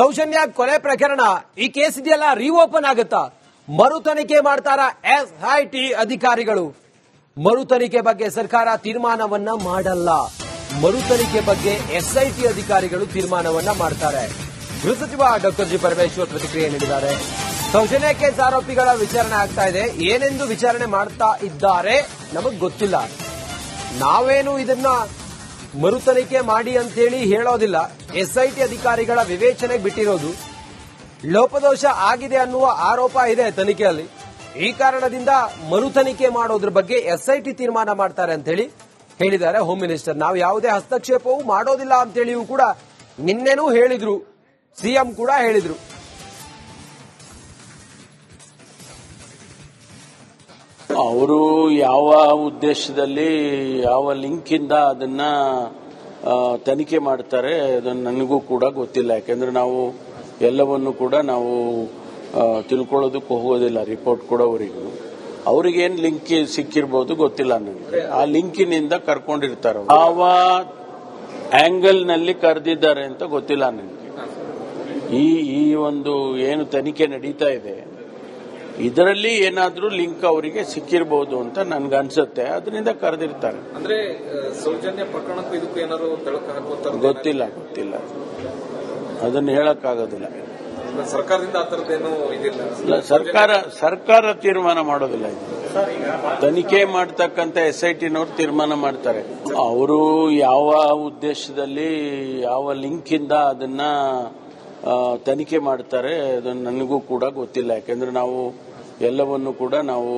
ಸೌಜನ್ಯ ಕೊಲೆ ಪ್ರಕರಣ ಈ ಕೇಸ್ ಇದೆಯಲ್ಲ, ರೀಓಪನ್ ಆಗುತ್ತಾ? ಮರು ತನಿಖೆ ಮಾಡ್ತಾರ ಎಸ್ಐಟಿ ಅಧಿಕಾರಿಗಳು? ಮರು ತನಿಖೆ ಬಗ್ಗೆ ಸರ್ಕಾರ ತೀರ್ಮಾನವನ್ನ ಮಾಡಲ್ಲ. ಮರು ತನಿಖೆ ಬಗ್ಗೆ ಎಸ್ಐಟಿ ಅಧಿಕಾರಿಗಳು ತೀರ್ಮಾನವನ್ನ ಮಾಡ್ತಾರೆ. ಗೃಹ ಸಚಿವ ಡಾಕ್ಟರ್ ಜಿ ಪರಮೇಶ್ವರ್ ಪ್ರತಿಕ್ರಿಯೆ ನೀಡಿದ್ದಾರೆ. ಸೌಜನ್ಯ ಕೇಸ್ ಆರೋಪಿಗಳ ವಿಚಾರಣೆ ಆಗ್ತಾ ಇದೆ. ಏನೆಂದು ವಿಚಾರಣೆ ಮಾಡ್ತಾ ಇದ್ದಾರೆ ನಮಗ್ ಗೊತ್ತಿಲ್ಲ. ನಾವೇನು ಇದನ್ನ ಮರು ತನಿಖೆ ಮಾಡಿ ಅಂತೇಳಿ ಹೇಳೋದಿಲ್ಲ. ಎಸ್ಐಟಿ ಅಧಿಕಾರಿಗಳ ವಿವೇಚನೆಗೆ ಬಿಟ್ಟಿರೋದು. ಲೋಪದೋಷ ಆಗಿದೆ ಅನ್ನುವ ಆರೋಪ ಇದೆ ತನಿಖೆಯಲ್ಲಿ. ಈ ಕಾರಣದಿಂದ ಮರುತನಿಖೆ ಮಾಡೋದ್ರ ಬಗ್ಗೆ ಎಸ್ಐಟಿ ತೀರ್ಮಾನ ಮಾಡ್ತಾರೆ ಅಂತ ಹೇಳಿ ಹೇಳಿದ್ದಾರೆ. ಹೋಮ್ ಮಿನಿಸ್ಟರ್ ನಾವು ಯಾವುದೇ ಹಸ್ತಕ್ಷೇಪವೂ ಮಾಡೋದಿಲ್ಲ ಅಂತೇಳಿಯೂ ಕೂಡ ನಿನ್ನೆನೂ ಹೇಳಿದ್ರು. ಸಿಎಂ ಕೂಡ ಹೇಳಿದ್ರು. ಅವರು ಯಾವ ಉದ್ದೇಶದಲ್ಲಿ ಯಾವ ಲಿಂಕ್ ಇಂದ ಅದನ್ನ ತನಿಖೆ ಮಾಡ್ತಾರೆ ಅದನ್ನು ನನಗೂ ಕೂಡ ಗೊತ್ತಿಲ್ಲ. ಯಾಕೆಂದ್ರೆ ನಾವು ಎಲ್ಲವನ್ನು ಕೂಡ ನಾವು ತಿಳ್ಕೊಳ್ಳೋದಕ್ಕೂ ಹೋಗೋದಿಲ್ಲ ರಿಪೋರ್ಟ್ ಕೂಡ ಅವರಿಗೂ. ಅವ್ರಿಗೇನು ಲಿಂಕ್ ಸಿಕ್ಕಿರ್ಬೋದು ಗೊತ್ತಿಲ್ಲ ನನಗೆ. ಆ ಲಿಂಕಿನಿಂದ ಕರ್ಕೊಂಡಿರ್ತಾರೆ. ಯಾವ ಆಂಗಲ್ನಲ್ಲಿ ಕರೆದಿದ್ದಾರೆ ಅಂತ ಗೊತ್ತಿಲ್ಲ ನನಗೆ. ಈ ಈ ಒಂದು ಏನು ತನಿಖೆ ನಡೀತಾ ಇದೆ ಇದರಲ್ಲಿ ಏನಾದರೂ ಲಿಂಕ್ ಅವರಿಗೆ ಸಿಕ್ಕಿರಬಹುದು ಅಂತ ನನ್ಗನ್ಸುತ್ತೆ. ಅದರಿಂದ ಕರೆದಿರ್ತಾರೆ. ಅಂದ್ರೆ ಸೌಜನ್ಯ ಪ್ರಕರಣಕ್ಕೂ ಇದಕ್ಕೂ ಏನಾದ್ರು ಗೊತ್ತಿಲ್ಲ ಗೊತ್ತಿಲ್ಲ. ಅದನ್ನ ಹೇಳಕ್ಕಾಗೋದಿಲ್ಲ. ಸರ್ಕಾರದಿಂದ ಇದಿಲ್ಲ. ಇಲ್ಲ, ಸರ್ಕಾರ ಸರ್ಕಾರ ತೀರ್ಮಾನ ಮಾಡೋದಿಲ್ಲ ತನಿಖೆ ಮಾಡ್ತಕ್ಕಂತ ಎಸ್ ಐ ಟಿನವ್ರು ತೀರ್ಮಾನ ಮಾಡ್ತಾರೆ. ಅವರು ಯಾವ ಉದ್ದೇಶದಲ್ಲಿ ಯಾವ ಲಿಂಕ್ ಇಂದ ಅದನ್ನ ತನಿಖೆ ಮಾಡ್ತಾರೆ ಅದನ್ನ ನನಗೂ ಕೂಡ ಗೊತ್ತಿಲ್ಲ. ಯಾಕೆಂದ್ರೆ ನಾವು ಎಲ್ಲವನ್ನು ಕೂಡ ನಾವು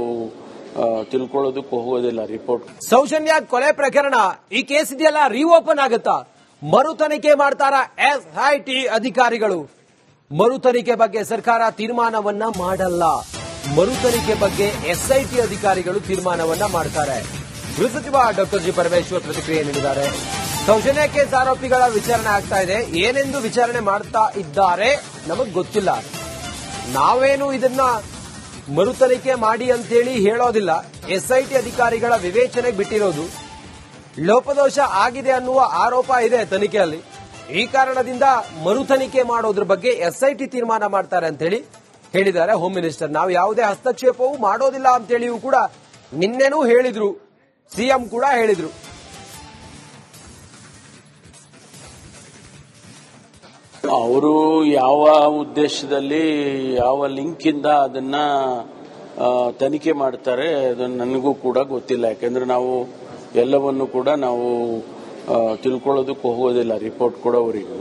ತಿಳ್ಕೊಳ್ಳೋದಕ್ಕೂ ಹೋಗೋದಿಲ್ಲ ರಿಪೋರ್ಟ್ ಸೌಜನ್ಯ ಕೊಲೆ ಪ್ರಕರಣ ಈ ಕೇಸ್ ಇದೆಯಲ್ಲ ರಿಓಪನ್ ಆಗುತ್ತಾ? ಮರು ತನಿಖೆ ಮಾಡ್ತಾರ ಎಸ್ಐಟಿ ಅಧಿಕಾರಿಗಳು? ಮರು ತನಿಖೆ ಬಗ್ಗೆ ಸರ್ಕಾರ ತೀರ್ಮಾನವನ್ನ ಮಾಡಲ್ಲ. ಮರು ತನಿಖೆ ಬಗ್ಗೆ ಎಸ್ಐಟಿ ಅಧಿಕಾರಿಗಳು ತೀರ್ಮಾನವನ್ನ ಮಾಡ್ತಾರೆ. ಗೃಹ ಸಚಿವ ಡಾಕ್ಟರ್ ಜಿ ಪರಮೇಶ್ವರ್ ಪ್ರತಿಕ್ರಿಯೆ ನೀಡಿದ್ದಾರೆ. ಸೌಜನ್ಯ ಕೇಸ್ ಆರೋಪಿಗಳ ವಿಚಾರಣೆ ಆಗ್ತಾ ಇದೆ. ಏನೆಂದು ವಿಚಾರಣೆ ಮಾಡ್ತಾ ಇದ್ದಾರೆ ನಮಗ್ ಗೊತ್ತಿಲ್ಲ. ನಾವೇನು ಇದನ್ನ ಮರು ತನಿಖೆ ಮಾಡಿ ಅಂತೇಳಿ ಹೇಳೋದಿಲ್ಲ. ಎಸ್ಐಟಿ ಅಧಿಕಾರಿಗಳ ವಿವೇಚನೆಗೆ ಬಿಟ್ಟಿರೋದು. ಲೋಪದೋಷ ಆಗಿದೆ ಅನ್ನುವ ಆರೋಪ ಇದೆ ತನಿಖೆಯಲ್ಲಿ. ಈ ಕಾರಣದಿಂದ ಮರುತನಿಖೆ ಮಾಡೋದ್ರ ಬಗ್ಗೆ ಎಸ್ಐಟಿ ತೀರ್ಮಾನ ಮಾಡ್ತಾರೆ ಅಂತ ಹೇಳಿ ಹೇಳಿದ್ದಾರೆ. ಹೋಮ್ ಮಿನಿಸ್ಟರ್ ನಾವು ಯಾವುದೇ ಹಸ್ತಕ್ಷೇಪವೂ ಮಾಡೋದಿಲ್ಲ ಅಂತೇಳಿಯೂ ಕೂಡ ನಿನ್ನೆನೂ ಹೇಳಿದ್ರು. ಸಿಎಂ ಕೂಡ ಹೇಳಿದ್ರು. ಅವರು ಯಾವ ಉದ್ದೇಶದಲ್ಲಿ ಯಾವ ಲಿಂಕ್ ಇಂದ ಅದನ್ನ ತನಿಖೆ ಮಾಡ್ತಾರೆ ಅದು ನನಗೂ ಕೂಡ ಗೊತ್ತಿಲ್ಲ. ಯಾಕೆಂದ್ರೆ ನಾವು ಎಲ್ಲವನ್ನು ಕೂಡ ನಾವು ತಿಳ್ಕೊಳ್ಳೋದಕ್ಕೆ ಹೋಗೋದಿಲ್ಲ ರಿಪೋರ್ಟ್ ಕೊಡೋವರಿಗೂ.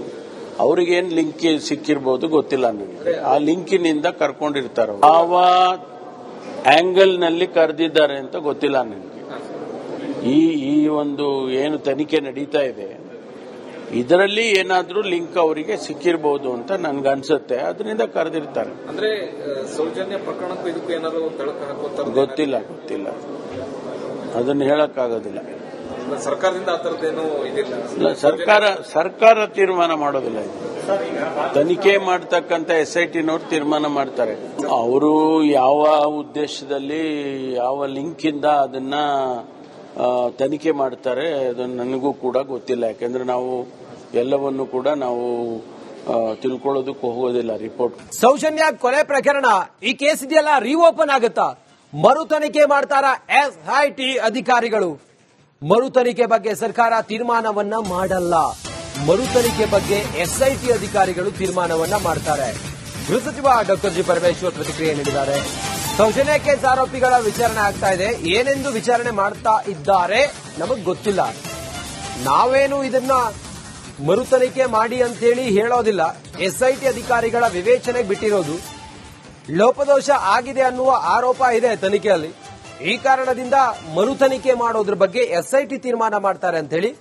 ಅವ್ರಿಗೇನ್ ಲಿಂಕ್ ಸಿಕ್ಕಿರ್ಬೋದು ಗೊತ್ತಿಲ್ಲ ನನಗೆ. ಆ ಲಿಂಕಿನಿಂದ ಕರ್ಕೊಂಡಿರ್ತಾರ. ಯಾವ ಆಂಗಲ್ನಲ್ಲಿ ಕರೆದಿದ್ದಾರೆ ಅಂತ ಗೊತ್ತಿಲ್ಲ ನನಗೆ. ಈ ಈ ಒಂದು ಏನು ತನಿಖೆ ನಡೀತಾ ಇದೆ ಇದರಲ್ಲಿ ಏನಾದರೂ ಲಿಂಕ್ ಅವರಿಗೆ ಸಿಕ್ಕಿರಬಹುದು ಅಂತ ನನ್ಗನ್ಸುತ್ತೆ. ಅದರಿಂದ ಕರೆದಿರ್ತಾರೆ. ಅಂದ್ರೆ ಸೌಜನ್ಯ ಪ್ರಕರಣಕ್ಕೂ ಇದಕ್ಕೂ ಏನಾದರೂ ಗೊತ್ತಿಲ್ಲ ಗೊತ್ತಿಲ್ಲ. ಅದನ್ನ ಹೇಳಕ್ಕಾಗೋದಿಲ್ಲ. ಸರ್ಕಾರದಿಂದ ಇಲ್ಲ, ಸರ್ಕಾರ ಸರ್ಕಾರ ತೀರ್ಮಾನ ಮಾಡೋದಿಲ್ಲ ತನಿಖೆ ಮಾಡ್ತಕ್ಕಂತ ಎಸ್ ಐ ಟಿನವ್ರು ತೀರ್ಮಾನ ಮಾಡ್ತಾರೆ. ಅವರು ಯಾವ ಉದ್ದೇಶದಲ್ಲಿ ಯಾವ ಲಿಂಕ್ ಇಂದ ಅದನ್ನ ತನಿಖೆ ಮಾಡ್ತಾರೆ ಅದನ್ನ ನನಗೂ ಕೂಡ ಗೊತ್ತಿಲ್ಲ. ಯಾಕೆಂದ್ರೆ ನಾವು ಎಲ್ಲವನ್ನು ಕೂಡ ನಾವು ತಿಳ್ಕೊಳ್ಳೋದಕ್ಕೆ ಹೋಗೋದಿಲ್ಲ ರಿಪೋರ್ಟ್ ಸೌಜನ್ಯ ಕೊಲೆ ಪ್ರಕರಣ ಈ ಕೇಸ್ ಇದೆಯಲ್ಲ ರೀಓಪನ್ ಆಗುತ್ತಾ? ಮರು ತನಿಖೆ ಮಾಡ್ತಾರ ಎಸ್ಐಟಿ ಅಧಿಕಾರಿಗಳು? ಮರು ತನಿಖೆ ಬಗ್ಗೆ ಸರ್ಕಾರ ತೀರ್ಮಾನವನ್ನ ಮಾಡಲ್ಲ. ಮರು ತನಿಖೆ ಬಗ್ಗೆ ಎಸ್ಐಟಿ ಅಧಿಕಾರಿಗಳು ತೀರ್ಮಾನವನ್ನ ಮಾಡ್ತಾರೆ. ಗೃಹ ಸಚಿವ ಡಾಕ್ಟರ್ ಜಿ ಪರಮೇಶ್ವರ್ ಪ್ರತಿಕ್ರಿಯೆ ನೀಡಿದ್ದಾರೆ. ಸೌಜನ್ಯ ಕೇಸ್ ಆರೋಪಿಗಳ ವಿಚಾರಣೆ ಆಗ್ತಾ ಇದೆ. ಏನೆಂದು ವಿಚಾರಣೆ ಮಾಡ್ತಾ ಇದ್ದಾರೆ ನಮಗ್ ಗೊತ್ತಿಲ್ಲ. ನಾವೇನು ಇದನ್ನ ಮರು ತನಿಖೆ ಮಾಡಿ ಅಂತೇಳಿ ಹೇಳೋದಿಲ್ಲ. ಎಸ್ಐಟಿ ಅಧಿಕಾರಿಗಳ ವಿವೇಚನೆಗೆ ಬಿಟ್ಟಿರೋದು. ಲೋಪದೋಷ ಆಗಿದೆ ಅನ್ನುವ ಆರೋಪ ಇದೆ ತನಿಖೆಯಲ್ಲಿ. ಈ ಕಾರಣದಿಂದ ಮರು ತನಿಖೆ ಮಾಡೋದ್ರ ಬಗ್ಗೆ ಎಸ್ಐಟಿ ತೀರ್ಮಾನ ಮಾಡ್ತಾರೆ ಅಂತ ಹೇಳಿ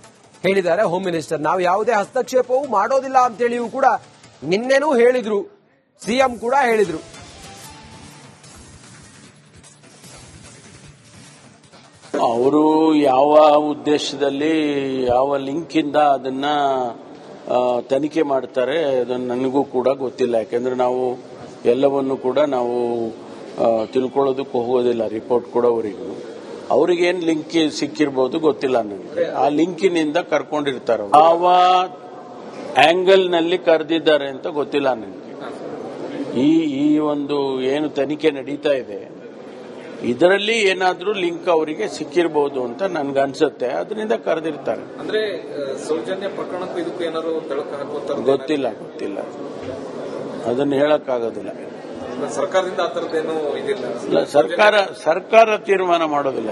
ಹೇಳಿದ್ದಾರೆ ಹೋಮ್ ಮಿನಿಸ್ಟರ್. ನಾವು ಯಾವುದೇ ಹಸ್ತಕ್ಷೇಪವೂ ಮಾಡೋದಿಲ್ಲ ಅಂತೇಳಿಯೂ ಕೂಡ ನಿನ್ನೆನೂ ಹೇಳಿದ್ರು. ಸಿಎಂ ಕೂಡ ಹೇಳಿದ್ರು. ಅವರು ಯಾವ ಉದ್ದೇಶದಲ್ಲಿ, ಯಾವ ಲಿಂಕ್ ಇಂದ ಅದನ್ನ ತನಿಖೆ ಮಾಡ್ತಾರೆ, ಅದನ್ನು ನನಗೂ ಕೂಡ ಗೊತ್ತಿಲ್ಲ. ಯಾಕೆಂದ್ರೆ ನಾವು ಎಲ್ಲವನ್ನು ಕೂಡ ನಾವು ತಿಳ್ಕೊಳ್ಳೋದಕ್ಕೆ ಹೋಗೋದಿಲ್ಲ, ರಿಪೋರ್ಟ್ ಕೊಡೋವರಿಗೂ. ಅವ್ರಿಗೇನ್ ಲಿಂಕ್ ಸಿಕ್ಕಿರ್ಬೋದು ಗೊತ್ತಿಲ್ಲ ನನಗೆ. ಆ ಲಿಂಕಿನಿಂದ ಕರ್ಕೊಂಡಿರ್ತಾರೆ. ಯಾವ ಆಂಗಲ್ನಲ್ಲಿ ಕರೆದಿದ್ದಾರೆ ಅಂತ ಗೊತ್ತಿಲ್ಲ ನನಗೆ. ಈ ಈ ಒಂದು ಏನು ತನಿಖೆ ನಡೀತಾ ಇದೆ ಇದರಲ್ಲಿ ಏನಾದರೂ ಲಿಂಕ್ ಅವರಿಗೆ ಸಿಕ್ಕಿರಬಹುದು ಅಂತ ನನ್ಗನ್ಸುತ್ತೆ. ಅದರಿಂದ ಕರೆದಿರ್ತಾರೆ. ಅಂದ್ರೆ ಸೌಜನ್ಯ ಪ್ರಕರಣಕ್ಕೂ ಇದಕ್ಕೂ ಏನಾದ್ರು ಗೊತ್ತಿಲ್ಲ ಗೊತ್ತಿಲ್ಲ. ಅದನ್ನ ಹೇಳಕ್ಕಾಗೋದಿಲ್ಲ. ಸರ್ಕಾರದಿಂದ ಇದಿಲ್ಲ. ಸರ್ಕಾರ ಸರ್ಕಾರ ತೀರ್ಮಾನ ಮಾಡೋದಿಲ್ಲ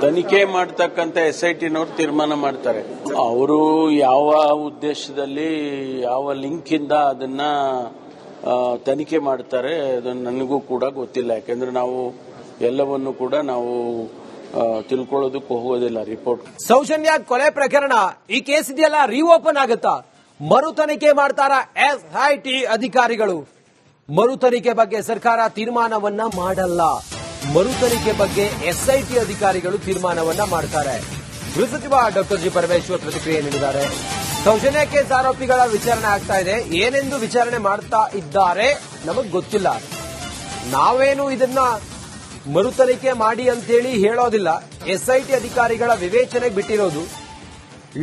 ತನಿಖೆ ಮಾಡ್ತಕ್ಕಂಥ ಎಸ್ ಐ ಟಿನವ್ರು ತೀರ್ಮಾನ ಮಾಡ್ತಾರೆ. ಅವರು ಯಾವ ಉದ್ದೇಶದಲ್ಲಿ ಯಾವ ಲಿಂಕ್ ಇಂದ ಅದನ್ನ ತನಿಖೆ ಮಾಡ್ತಾರೆ. ಅದನ್ನು ನನಗೂ ಕೂಡ ಗೊತ್ತಿಲ್ಲ. ಯಾಕೆಂದ್ರೆ ನಾವು ಎಲ್ಲವನ್ನು ಕೂಡ ನಾವು ತಿಳ್ಕೊಳ್ಳೋದಕ್ಕೆ ಹೋಗೋದಿಲ್ಲ ರಿಪೋರ್ಟ್ ಸೌಜನ್ಯ ಕೊಲೆ ಪ್ರಕರಣ ಈ ಕೇಸ್ ಇದೆಯಲ್ಲ ರೀಓಪನ್ ಆಗುತ್ತಾ? ಮರು ತನಿಖೆ ಮಾಡ್ತಾರ ಎಸ್ಐಟಿ ಅಧಿಕಾರಿಗಳು? ಮರು ತನಿಖೆ ಬಗ್ಗೆ ಸರ್ಕಾರ ತೀರ್ಮಾನವನ್ನ ಮಾಡಲ್ಲ. ಮರು ತನಿಖೆ ಬಗ್ಗೆ ಎಸ್ಐಟಿ ಅಧಿಕಾರಿಗಳು ತೀರ್ಮಾನವನ್ನ ಮಾಡ್ತಾರೆ. ಗೃಹ ಸಚಿವ ಡಾಕ್ಟರ್ ಜಿ ಪರಮೇಶ್ವರ್ ಪ್ರತಿಕ್ರಿಯೆ ನೀಡಿದ್ದಾರೆ. ಸೌಜನ್ಯ ಕೇಸ್ ಆರೋಪಿಗಳ ವಿಚಾರಣೆ ಆಗ್ತಾ ಇದೆ. ಏನೆಂದು ವಿಚಾರಣೆ ಮಾಡ್ತಾ ಇದ್ದಾರೆ ನಮಗ್ ಗೊತ್ತಿಲ್ಲ. ನಾವೇನು ಇದನ್ನ ಮರು ತನಿಖೆ ಮಾಡಿ ಅಂತೇಳಿ ಹೇಳೋದಿಲ್ಲ. ಎಸ್ಐಟಿ ಅಧಿಕಾರಿಗಳ ವಿವೇಚನೆಗೆ ಬಿಟ್ಟಿರೋದು.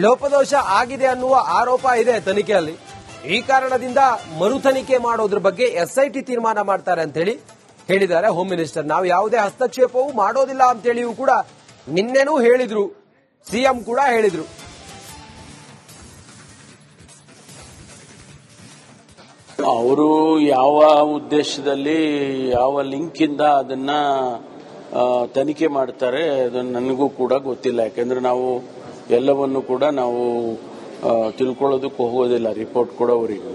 ಲೋಪದೋಷ ಆಗಿದೆ ಅನ್ನುವ ಆರೋಪ ಇದೆ ತನಿಖೆಯಲ್ಲಿ. ಈ ಕಾರಣದಿಂದ ಮರು ತನಿಖೆ ಮಾಡೋದ್ರ ಬಗ್ಗೆ ಎಸ್ಐಟಿ ತೀರ್ಮಾನ ಮಾಡ್ತಾರೆ ಅಂತ ಹೇಳಿ ಹೇಳಿದ್ದಾರೆ ಹೋಮ್ ಮಿನಿಸ್ಟರ್. ನಾವು ಯಾವುದೇ ಹಸ್ತಕ್ಷೇಪವೂ ಮಾಡೋದಿಲ್ಲ ಅಂತೇಳಿಯೂ ಕೂಡ ನಿನ್ನೆನೂ ಹೇಳಿದ್ರು. ಸಿಎಂ ಕೂಡ ಹೇಳಿದ್ರು. ಅವರು ಯಾವ ಉದ್ದೇಶದಲ್ಲಿ, ಯಾವ ಲಿಂಕ್ ಇಂದ ಅದನ್ನ ತನಿಖೆ ಮಾಡ್ತಾರೆ ಅದು ನನಗೂ ಕೂಡ ಗೊತ್ತಿಲ್ಲ. ಯಾಕೆಂದ್ರೆ ನಾವು ಎಲ್ಲವನ್ನು ಕೂಡ ನಾವು ತಿಳ್ಕೊಳ್ಳೋದಕ್ಕೆ ಹೋಗೋದಿಲ್ಲ ರಿಪೋರ್ಟ್ ಕೊಡೋವರಿಗೂ.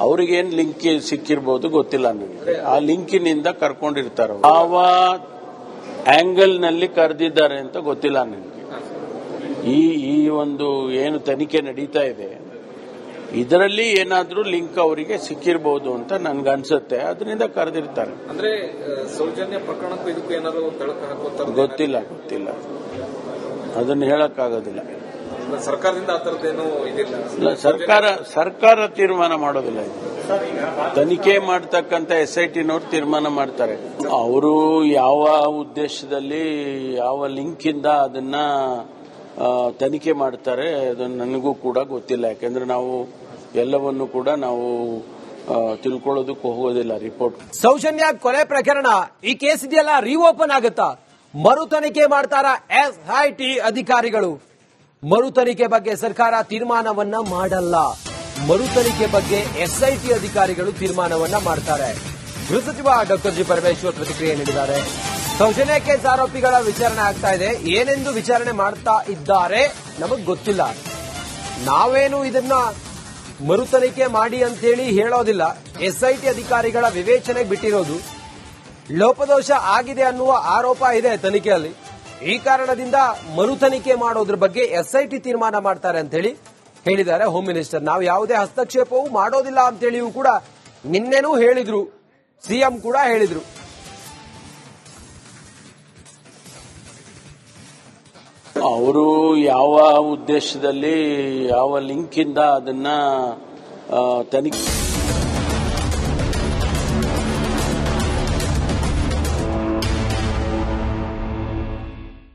ಅವ್ರಿಗೇನು ಲಿಂಕ್ ಸಿಕ್ಕಿರ್ಬೋದು ಗೊತ್ತಿಲ್ಲ ನನಗೆ. ಆ ಲಿಂಕಿನಿಂದ ಕರ್ಕೊಂಡಿರ್ತಾರ. ಯಾವ ಆಂಗಲ್ನಲ್ಲಿ ಕರೆದಿದ್ದಾರೆ ಅಂತ ಗೊತ್ತಿಲ್ಲ ನನಗೆ. ಈ ಈ ಒಂದು ಏನು ತನಿಖೆ ನಡೀತಾ ಇದೆ ಇದರಲ್ಲಿ ಏನಾದರೂ ಲಿಂಕ್ ಅವರಿಗೆ ಸಿಕ್ಕಿರಬಹುದು ಅಂತ ನನ್ಗನ್ಸುತ್ತೆ. ಅದರಿಂದ ಕರೆದಿರ್ತಾರೆ. ಅಂದ್ರೆ ಸೌಜನ್ಯ ಪ್ರಕರಣಕ್ಕೂ ಇದಕ್ಕೂ ಏನಾದ್ರು ಗೊತ್ತಿಲ್ಲ ಗೊತ್ತಿಲ್ಲ. ಅದನ್ನ ಹೇಳಕ್ಕಾಗೋದಿಲ್ಲ. ಸರ್ಕಾರದಿಂದ ಆ ಥರದ್ದೇನು ಇದಿಲ್ಲ. ಇಲ್ಲ ಸರ್ಕಾರ ಸರ್ಕಾರ ತೀರ್ಮಾನ ಮಾಡೋದಿಲ್ಲ ತನಿಖೆ ಮಾಡ್ತಕ್ಕಂಥ ಎಸ್ ಐ ಟಿನವ್ರು ತೀರ್ಮಾನ ಮಾಡ್ತಾರೆ. ಅವರು ಯಾವ ಉದ್ದೇಶದಲ್ಲಿ ಯಾವ ಲಿಂಕ್ ಇಂದ ಅದನ್ನ ತನಿಖೆ ಮಾಡ್ತಾರೆ, ಅದನ್ನು ನನಗೂ ಕೂಡ ಗೊತ್ತಿಲ್ಲ. ಯಾಕೆಂದ್ರೆ ನಾವು ಎಲ್ಲವನ್ನು ಕೂಡ ನಾವು ತಿಳ್ಕೊಳ್ಳೋದಕ್ಕೂ ಹೋಗೋದಿಲ್ಲ ರಿಪೋರ್ಟ್ ಸೌಜನ್ಯ ಕೊಲೆ ಪ್ರಕರಣ, ಈ ಕೇಸ್ ಇದೆಯಲ್ಲ ರೀಓಪನ್ ಆಗುತ್ತಾ? ಮರು ತನಿಖೆ ಮಾಡ್ತಾರ ಎಸ್ಐಟಿ ಅಧಿಕಾರಿಗಳು? ಮರು ತನಿಖೆ ಬಗ್ಗೆ ಸರ್ಕಾರ ತೀರ್ಮಾನವನ್ನ ಮಾಡಲ್ಲ. ಮರು ತನಿಖೆ ಬಗ್ಗೆ ಎಸ್ಐಟಿ ಅಧಿಕಾರಿಗಳು ತೀರ್ಮಾನವನ್ನ ಮಾಡ್ತಾರೆ. ಗೃಹ ಸಚಿವ ಡಾಕ್ಟರ್ ಜಿ ಪರಮೇಶ್ವರ್ ಪ್ರತಿಕ್ರಿಯೆ ನೀಡಿದ್ದಾರೆ. ಸೌಜನ್ಯ ಕೇಸ್ ಆರೋಪಿಗಳ ವಿಚಾರಣೆ ಆಗ್ತಾ ಇದೆ. ಏನೆಂದು ವಿಚಾರಣೆ ಮಾಡ್ತಾ ಇದ್ದಾರೆ ನಮಗ್ ಗೊತ್ತಿಲ್ಲ. ನಾವೇನು ಇದನ್ನ ಮರು ತನಿಖೆ ಮಾಡಿ ಅಂತೇಳಿ ಹೇಳೋದಿಲ್ಲ. ಎಸ್ಐಟಿ ಅಧಿಕಾರಿಗಳ ವಿವೇಚನೆಗೆ ಬಿಟ್ಟಿರೋದು ಲೋಪದೋಷ ಆಗಿದೆ ಅನ್ನುವ ಆರೋಪ ಇದೆ ತನಿಖೆಯಲ್ಲಿ. ಈ ಕಾರಣದಿಂದ ಮರು ತನಿಖೆ ಮಾಡೋದ್ರ ಬಗ್ಗೆ ಎಸ್ಐಟಿ ತೀರ್ಮಾನ ಮಾಡ್ತಾರೆ ಅಂತ ಹೇಳಿ ಹೇಳಿದ್ದಾರೆ ಹೋಮ್ ಮಿನಿಸ್ಟರ್. ನಾವು ಯಾವುದೇ ಹಸ್ತಕ್ಷೇಪವೂ ಮಾಡೋದಿಲ್ಲ ಅಂತೇಳಿಯೂ ಕೂಡ ನಿನ್ನೆನೂ ಹೇಳಿದ್ರು. ಸಿಎಂ ಕೂಡ ಹೇಳಿದ್ರು. ಅವರು ಯಾವ ಉದ್ದೇಶದಲ್ಲಿ ಯಾವ ಲಿಂಕ್ ಇಂದ ಅದನ್ನ ತನಿಖೆ